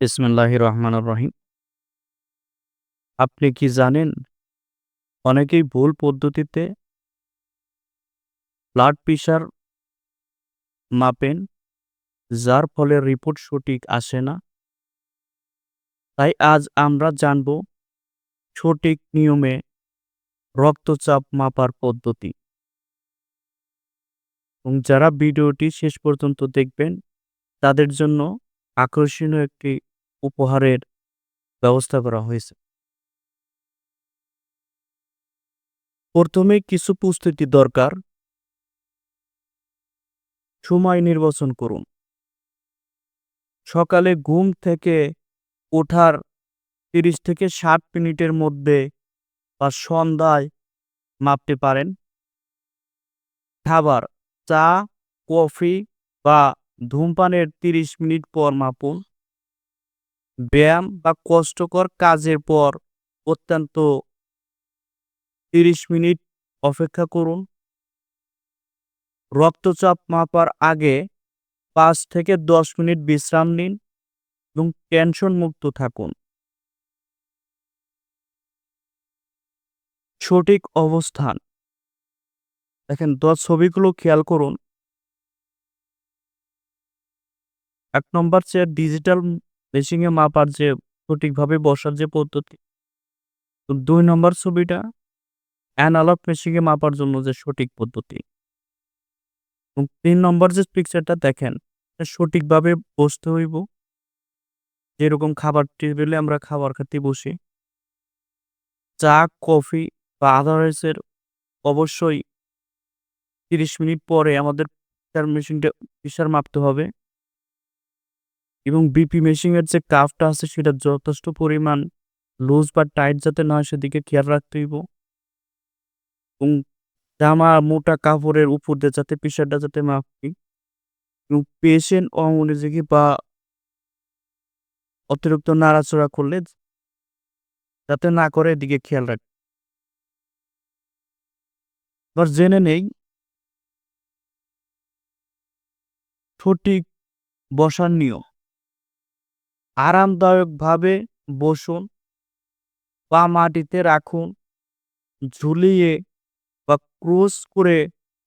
বিসমিল্লাহ রহমানুর রহিম। আপনি কি জানেন, অনেকেই ভুল পদ্ধতিতে ব্লাড প্রেশার মাপেন, যার ফলে রিপোর্ট সঠিক আসে না? তাই আজ আমরা জানব সঠিক নিয়মে রক্তচাপ মাপার পদ্ধতি। এবং যারা ভিডিওটি শেষ পর্যন্ত দেখবেন, তাদের জন্য আকর্ষণীয় একটি উপহারের ব্যবস্থা করা হয়েছে। প্রথমে কিছু প্রস্তুতি দরকার। সময় নির্বাচন করুন। সকালে ঘুম থেকে ওঠার তিরিশ থেকে ষাট মিনিটের মধ্যে বা সন্ধ্যায় মাপতে পারেন। খাবার, চা, কফি বা ধূমপানের তিরিশ মিনিট পর মাপুন। ব্যায়াম বা কষ্টকর কাজের পর অত্যন্ত তিরিশ মিনিট অপেক্ষা করুন। রক্তচাপ মাপার আগে পাঁচ থেকে দশ মিনিট বিশ্রাম নিন এবং টেনশন মুক্ত থাকুন। সঠিক অবস্থান। দেখেন, দশ ছবিগুলো খেয়াল করুন। এক নম্বর চেয়ার ডিজিটাল মেশিনে মাপার যে সঠিকভাবে বসার যে পদ্ধতি। তো দুই নম্বর ছবিটা অ্যানালগ মেশিনে মাপার জন্য যে সঠিক পদ্ধতি। তিন নম্বর যে পিকচারটা দেখেন সঠিকভাবে বসতে হইব। যেরকম খাবার টেবিলে আমরা খাবার খেতে বসি। চা, কফি বা আদারসের অবশ্যই তিরিশ মিনিট পরে আমাদের প্রেশার মেশিনটা প্রেশার মাপতে হবে। এবং বিপি মেশিনের যে কাফটা আছে, সেটা যথেষ্ট পরিমাণ লুজ বা টাইট যাতে না হয়, সেদিকে খেয়াল রাখতে হইব। এবং জামা মোটা কাপড়ের উপর দিয়ে যাতে প্রেশারটা যাতে মাপি এবং পেশেন্ট অমনোযোগী বা অতিরিক্ত নাড়াচড়া করলে যাতে না করে, এদিকে খেয়াল রাখ। এবার জেনে নেই, সঠিক বসার নিয়ম। আরামদায়কভাবে বসুন, পা মাটিতে রাখুন, ঝুলিয়ে বা ক্রস করে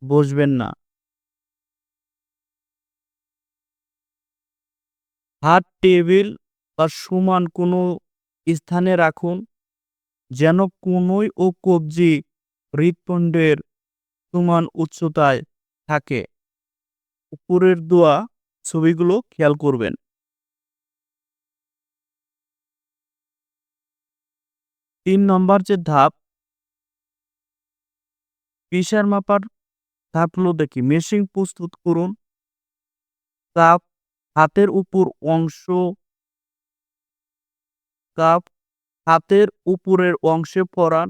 বসবেন না। হাত, টেবিল বা সমান কোনো স্থানে রাখুন যেন কোনোই ও কবজি হৃৎপিণ্ডের সমান উচ্চতায় থাকে। উপরের দোয়া ছবিগুলো খেয়াল করবেন। তিন নম্বর যে ধাপ প্রেশার মাপার ধাপগুলো দেখি। মেশিন প্রস্তুত করুন। কাপ, হাতের উপর অংশ। কাপ, হাতের উপরের অংশে পরান।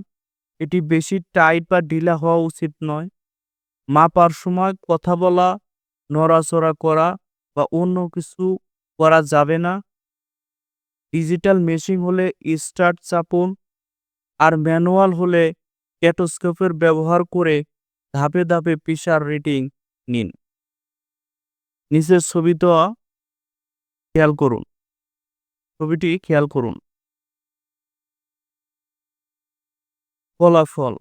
এটি বেশি টাইট বা ঢিলা হওয়া উচিত নয়। মাপার সময় কথা বলা, নড়াচড়া করা বা অন্য কিছু করা যাবে না। ডিজিটাল মেশিন হলে স্টার্ট চাপুন। আর ম্যানুয়াল হলে ক্যাটোস্কোপের ব্যবহার করে ধাপে ধাপে প্রেশার রিডিং নিন। নিচের ছবিটা খেয়াল করুন। ছবিটি খেয়াল করুন। ফলাফল।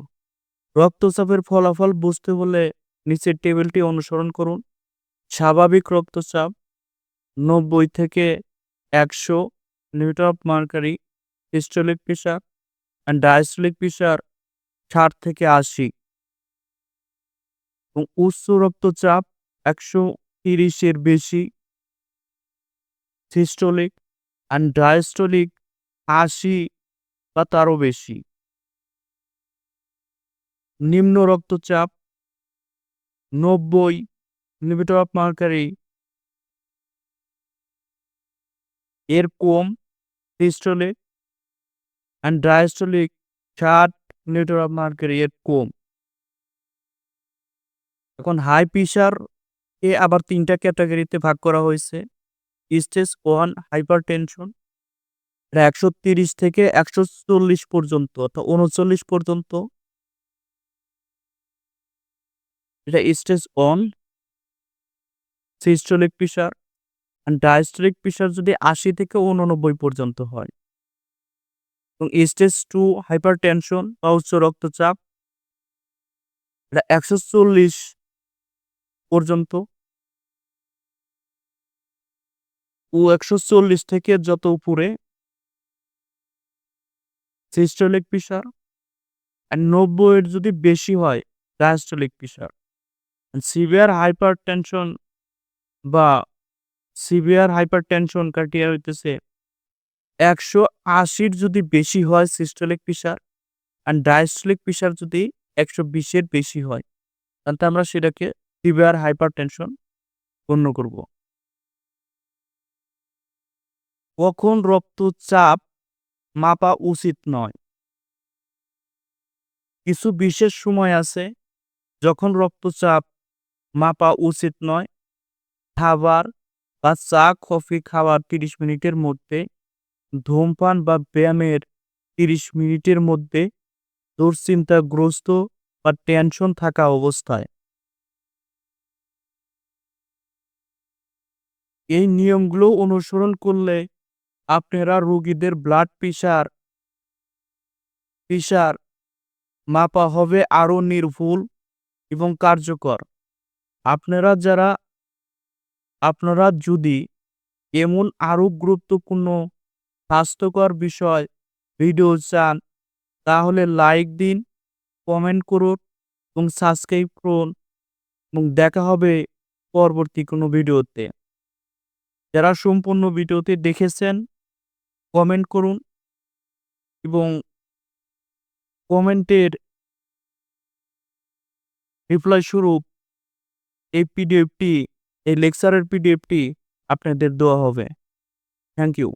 রক্তচাপের ফলাফল বুঝতে হলে নিচের টেবিলটি অনুসরণ করুন। স্বাভাবিক রক্তচাপ নব্বই থেকে একশো of mercury, systolic pressure and diastolic pressure ষাট থেকে আশি। এবং উচ্চ রক্তচাপ একশো তিরিশের বেশি। সিস্টোলিক অ্যান্ড ডায়াস্টোলিক আশি বা তারও বেশি। নিম্ন রক্তচাপ নব্বই মিলিমিটার অফ মার্কারি এর কম সিস্টোলিক অ্যান্ড ডায়াস্টোলিক ষাট মিলিমিটার অফ মার্কারি কম এখন হাই প্রেশার এ আবার তিনটা ক্যাটাগরিতে ভাগ করা হয়েছে। স্টেজ ওয়ান হাইপার টেনশন একশো তিরিশ থেকে একশো চল্লিশ পর্যন্ত অর্থাৎ উনচল্লিশ পর্যন্ত। এটা স্টেজ ওয়ান সিস্টোলিক প্রেশার আর ডায়াস্ট্রিক প্রেশার যদি ৮০ থেকে ৮৯ পর্যন্ত হয়। এবং স্টেজ টু হাইপার টেনশন বা উচ্চ রক্তচাপ এটা ১৪০ পর্যন্ত। ও ১৪০ থেকে যত উপরে সিস্টোলিক প্রেশার আর ৯০ এর যদি বেশি হয় diastolic pressure. Severe hypertension বা সিভিয়ার হাইপার টেনশন ক্রাইটেরিয়া হইতেছে ১৮০ আশির যদি বেশি হয় সিস্টোলিক প্রেশার আর ডায়াস্টোলিক প্রেশার যদি একশো বিশের বেশি হয় তাহলে আমরা সেটাকে সিভিয়ার হাইপারটেনশন গণ্য করব। কখন রক্তচাপ মাপা উচিত নয়? কিছু বিশেষ সময় আছে যখন রক্তচাপ মাপা উচিত নয়। খাবার বা চা কফি খাওয়ার ৩০ মিনিটের মধ্যে, ধূমপান বা ব্যায়ামের ৩০ মিনিটের মধ্যে, দুশ্চিন্তাগ্রস্ত বা টেনশন থাকা অবস্থায়। এই নিয়মগুলো অনুসরণ করলে আপনারা রোগীদের ব্লাড প্রেশার প্রেশার মাপা হবে আরও নির্ভুল এবং কার্যকর। আপনারা যারা আপনারা যদি এমন আরও গুরুত্বপূর্ণ স্বাস্থ্যকর বিষয় ভিডিও চান তাহলে লাইক দিন, কমেন্ট করুন এবং সাবস্ক্রাইব করুন এবং দেখা হবে পরবর্তী কোনো ভিডিওতে। যারা সম্পূর্ণ ভিডিওতে দেখেছেন কমেন্ট করুন এবং কমেন্টের রিপ্লাই স্বরূপ এই পিডিএফটি এই লেকচারের পিডিএফটি আপনাদের দেওয়া হবে। Thank you.